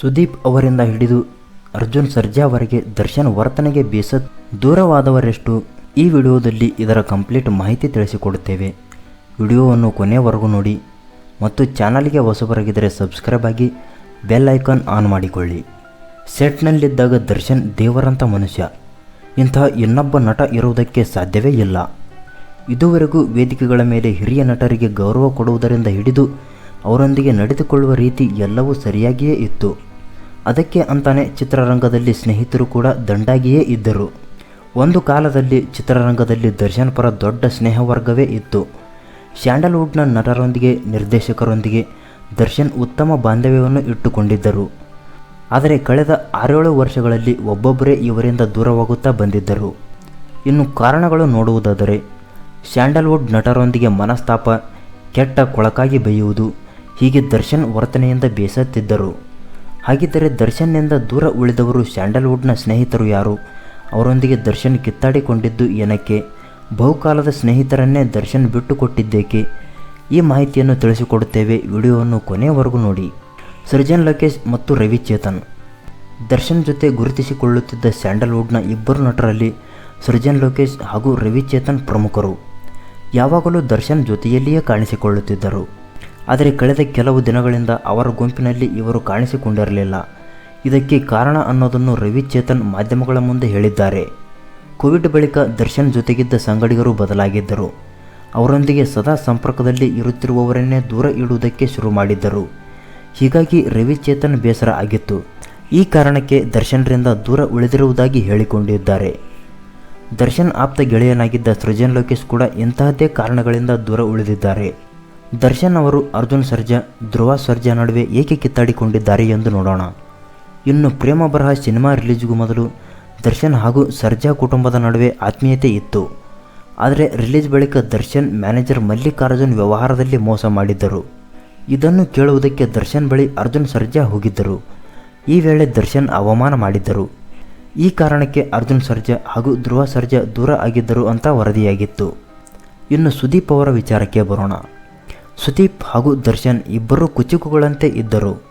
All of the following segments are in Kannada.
ಸುದೀಪ್ ಅವರಿಂದ ಹಿಡಿದು ಅರ್ಜುನ್ ಸರ್ಜಾವರೆಗೆ ದರ್ಶನ್ ವರ್ತನೆಗೆ ಬೇಸತ್ ದೂರವಾದವರೆಷ್ಟು ಈ ವಿಡಿಯೋದಲ್ಲಿ ಇದರ ಕಂಪ್ಲೀಟ್ ಮಾಹಿತಿ ತಿಳಿಸಿಕೊಡುತ್ತೇವೆ. ವಿಡಿಯೋವನ್ನು ಕೊನೆಯವರೆಗೂ ನೋಡಿ ಮತ್ತು ಚಾನಲ್ಗೆ ಹೊಸಬರಾಗಿದ್ದರೆ ಸಬ್ಸ್ಕ್ರೈಬ್ ಆಗಿ ಬೆಲ್ ಐಕಾನ್ ಆನ್ ಮಾಡಿಕೊಳ್ಳಿ. ಸೆಟ್ನಲ್ಲಿದ್ದಾಗ ದರ್ಶನ್ ದೇವರಂಥ ಮನುಷ್ಯ. ಇಂತಹ ಇನ್ನೊಬ್ಬ ನಟ ಇರುವುದಕ್ಕೆ ಸಾಧ್ಯವೇ ಇಲ್ಲ. ಇದುವರೆಗೂ ವೇದಿಕೆಗಳ ಮೇಲೆ ಹಿರಿಯ ನಟರಿಗೆ ಗೌರವ ಕೊಡುವುದರಿಂದ ಹಿಡಿದು ಅವರೊಂದಿಗೆ ನಡೆದುಕೊಳ್ಳುವ ರೀತಿ ಎಲ್ಲವೂ ಸರಿಯಾಗಿಯೇ ಇತ್ತು. ಅದಕ್ಕೆ ಅಂತಾನೆ ಚಿತ್ರರಂಗದಲ್ಲಿ ಸ್ನೇಹಿತರು ಕೂಡ ದಂಡಾಗಿಯೇ ಇದ್ದರು. ಒಂದು ಕಾಲದಲ್ಲಿ ಚಿತ್ರರಂಗದಲ್ಲಿ ದರ್ಶನ್ ಪರ ದೊಡ್ಡ ಸ್ನೇಹವರ್ಗವೇ ಇತ್ತು. ಸ್ಯಾಂಡಲ್ವುಡ್ನ ನಟರೊಂದಿಗೆ, ನಿರ್ದೇಶಕರೊಂದಿಗೆ ದರ್ಶನ್ ಉತ್ತಮ ಬಾಂಧವ್ಯವನ್ನು ಇಟ್ಟುಕೊಂಡಿದ್ದರು. ಆದರೆ ಕಳೆದ ಆರೇಳು ವರ್ಷಗಳಲ್ಲಿ ಒಬ್ಬೊಬ್ಬರೇ ಇವರಿಂದ ದೂರವಾಗುತ್ತಾ ಬಂದಿದ್ದರು. ಇನ್ನು ಕಾರಣಗಳು ನೋಡುವುದಾದರೆ, ಸ್ಯಾಂಡಲ್ವುಡ್ ನಟರೊಂದಿಗೆ ಮನಸ್ತಾಪ, ಕೆಟ್ಟ ಕೊಳಕಾಗಿ ಬೈಯುವುದು, ಹೀಗೆ ದರ್ಶನ್ ವರ್ತನೆಯಿಂದ ಬೇಸತ್ತಿದ್ದರು. ಹಾಗಿದ್ದರೆ ದರ್ಶನ್ನಿಂದ ದೂರ ಉಳಿದವರು ಸ್ಯಾಂಡಲ್ವುಡ್ನ ಸ್ನೇಹಿತರು ಯಾರು? ಅವರೊಂದಿಗೆ ದರ್ಶನ್ ಕಿತ್ತಾಡಿಕೊಂಡಿದ್ದು ಏನಕ್ಕೆ? ಬಹುಕಾಲದ ಸ್ನೇಹಿತರನ್ನೇ ದರ್ಶನ್ ಬಿಟ್ಟುಕೊಟ್ಟಿದ್ದೇಕೆ? ಈ ಮಾಹಿತಿಯನ್ನು ತಿಳಿಸಿಕೊಡುತ್ತೇವೆ ವಿಡಿಯೋವನ್ನು ಕೊನೆಯವರೆಗೂ ನೋಡಿ. ಸೃಜನ್ ಲೋಕೇಶ್ ಮತ್ತು ರವಿ ಚೇತನ್ ದರ್ಶನ್ ಜೊತೆ ಗುರುತಿಸಿಕೊಳ್ಳುತ್ತಿದ್ದ ಸ್ಯಾಂಡಲ್ವುಡ್ನ ಇಬ್ಬರು ನಟರಲ್ಲಿ ಸೃಜನ್ ಲೋಕೇಶ್ ಹಾಗೂ ರವಿ ಚೇತನ್ ಪ್ರಮುಖರು. ಯಾವಾಗಲೂ ದರ್ಶನ್ ಜೊತೆಯಲ್ಲಿಯೇ ಕಾಣಿಸಿಕೊಳ್ಳುತ್ತಿದ್ದರು. ಆದರೆ ಕಳೆದ ಕೆಲವು ದಿನಗಳಿಂದ ಅವರ ಗುಂಪಿನಲ್ಲಿ ಇವರು ಕಾಣಿಸಿಕೊಂಡಿರಲಿಲ್ಲ. ಇದಕ್ಕೆ ಕಾರಣ ಅನ್ನೋದನ್ನು ರವಿ ಚೇತನ್ ಮಾಧ್ಯಮಗಳ ಮುಂದೆ ಹೇಳಿದ್ದಾರೆ. ಕೋವಿಡ್ ಬಳಿಕ ದರ್ಶನ್ ಜೊತೆಗಿದ್ದ ಸಂಗಡಿಗರು ಬದಲಾಗಿದ್ದರು. ಅವರೊಂದಿಗೆ ಸದಾ ಸಂಪರ್ಕದಲ್ಲಿ ಇರುತ್ತಿರುವವರನ್ನೇ ದೂರ ಇಡುವುದಕ್ಕೆ ಶುರು ಮಾಡಿದ್ದರು. ಹೀಗಾಗಿ ರವಿ ಚೇತನ್ ಬೇಸರ ಆಗಿತ್ತು. ಈ ಕಾರಣಕ್ಕೆ ದರ್ಶನ್ರಿಂದ ದೂರ ಉಳಿದಿರುವುದಾಗಿ ಹೇಳಿಕೊಂಡಿದ್ದಾರೆ. ದರ್ಶನ್ ಆಪ್ತ ಗೆಳೆಯನಾಗಿದ್ದ ಸೃಜನ್ ಲೋಕೇಶ್ ಕೂಡ ಇಂತಹದ್ದೇ ಕಾರಣಗಳಿಂದ ದೂರ ಉಳಿದಿದ್ದಾರೆ. ದರ್ಶನ್ ಅವರು ಅರ್ಜುನ್ ಸರ್ಜಾ, ಧ್ರುವ ಸರ್ಜಾ ನಡುವೆ ಏಕೆ ಕಿತ್ತಾಡಿಕೊಂಡಿದ್ದಾರೆ ಎಂದು ನೋಡೋಣ. ಇನ್ನು ಪ್ರೇಮ ಬರಹ ಸಿನಿಮಾ ರಿಲೀಸ್ಗೂ ಮೊದಲು ದರ್ಶನ್ ಹಾಗೂ ಸರ್ಜಾ ಕುಟುಂಬದ ನಡುವೆ ಆತ್ಮೀಯತೆ ಇತ್ತು. ಆದರೆ ರಿಲೀಸ್ ಬಳಿಕ ದರ್ಶನ್ ಮ್ಯಾನೇಜರ್ ಮಲ್ಲಿಕಾರ್ಜುನ್ ವ್ಯವಹಾರದಲ್ಲಿ ಮೋಸ ಮಾಡಿದ್ದರು. ಇದನ್ನು ಕೇಳುವುದಕ್ಕೆ ದರ್ಶನ್ ಬಳಿ ಅರ್ಜುನ್ ಸರ್ಜಾ ಹೋಗಿದ್ದರು. ಈ ವೇಳೆ ದರ್ಶನ್ ಅವಮಾನ ಮಾಡಿದ್ದರು. ಈ ಕಾರಣಕ್ಕೆ ಅರ್ಜುನ್ ಸರ್ಜಾ ಹಾಗೂ ಧ್ರುವ ಸರ್ಜಾ ದೂರ ಆಗಿದ್ದರು ಅಂತ ವರದಿಯಾಗಿತ್ತು. ಇನ್ನು ಸುದೀಪ್ ಅವರ ವಿಚಾರಕ್ಕೆ ಬರೋಣ. ಸುದೀಪ್ ಹಾಗೂ ದರ್ಶನ್ ಇಬ್ಬರು ಕುಚುಕುಗಳಂತೆ ಇದ್ದರು.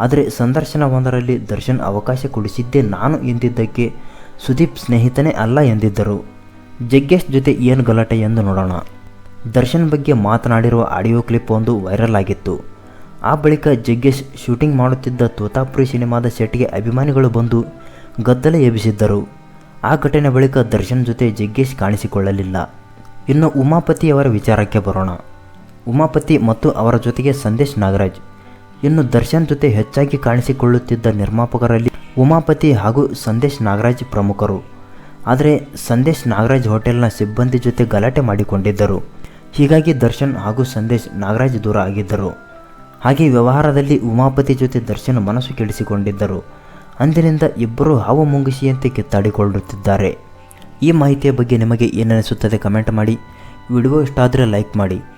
ಆದರೆ ಸಂದರ್ಶನವೊಂದರಲ್ಲಿ ದರ್ಶನ್ ಅವಕಾಶ ಕೊಡಿಸಿದ್ದೇ ನಾನು ಎಂದಿದ್ದಕ್ಕೆ ಸುದೀಪ್ ಸ್ನೇಹಿತನೇ ಅಲ್ಲ ಎಂದಿದ್ದರು. ಜಗ್ಗೇಶ್ ಜೊತೆ ಏನು ಗಲಾಟೆ ಎಂದು ನೋಡೋಣ. ದರ್ಶನ್ ಬಗ್ಗೆ ಮಾತನಾಡಿರುವ ಆಡಿಯೋ ಕ್ಲಿಪ್ ಒಂದು ವೈರಲ್ ಆಗಿತ್ತು. ಆ ಬಳಿಕ ಜಗ್ಗೇಶ್ ಶೂಟಿಂಗ್ ಮಾಡುತ್ತಿದ್ದ ತೋತಾಪುರಿ ಸಿನಿಮಾದ ಸೆಟ್ಗೆ ಅಭಿಮಾನಿಗಳು ಬಂದು ಗದ್ದಲ ಎಬ್ಬಿಸಿದ್ದರು. ಆ ಘಟನೆ ಬಳಿಕ ದರ್ಶನ್ ಜೊತೆ ಜಗ್ಗೇಶ್ ಕಾಣಿಸಿಕೊಳ್ಳಲಿಲ್ಲ. ಇನ್ನು ಉಮಾಪತಿಯವರ ವಿಚಾರಕ್ಕೆ ಬರೋಣ. ಉಮಾಪತಿ ಮತ್ತು ಅವರ ಜೊತೆಗೆ ಸಂದೇಶ್ ನಾಗರಾಜ್. ಇನ್ನು ದರ್ಶನ್ ಜೊತೆ ಹೆಚ್ಚಾಗಿ ಕಾಣಿಸಿಕೊಳ್ಳುತ್ತಿದ್ದ ನಿರ್ಮಾಪಕರಲ್ಲಿ ಉಮಾಪತಿ ಹಾಗೂ ಸಂದೇಶ್ ನಾಗರಾಜ್ ಪ್ರಮುಖರು. ಆದರೆ ಸಂದೇಶ್ ನಾಗರಾಜ್ ಹೋಟೆಲ್ನ ಸಿಬ್ಬಂದಿ ಜೊತೆ ಗಲಾಟೆ ಮಾಡಿಕೊಂಡಿದ್ದರು. ಹೀಗಾಗಿ ದರ್ಶನ್ ಹಾಗೂ ಸಂದೇಶ್ ನಾಗರಾಜ್ ದೂರ ಆಗಿದ್ದರು. ಹಾಗೆ ವ್ಯವಹಾರದಲ್ಲಿ ಉಮಾಪತಿ ಜೊತೆ ದರ್ಶನ್ ಮನಸ್ಸು ಕೆಡಿಸಿಕೊಂಡಿದ್ದರು. ಅಂದಿನಿಂದ ಇಬ್ಬರು ಹಾವು ಮುಂಗಿಸಿಯಂತೆ ಕಿತ್ತಾಡಿಕೊಳ್ಳುತ್ತಿದ್ದಾರೆ. ಈ ಮಾಹಿತಿಯ ಬಗ್ಗೆ ನಿಮಗೆ ಏನನಿಸುತ್ತದೆ ಕಮೆಂಟ್ ಮಾಡಿ. ವಿಡಿಯೋ ಇಷ್ಟ ಆದರೆ ಲೈಕ್ ಮಾಡಿ.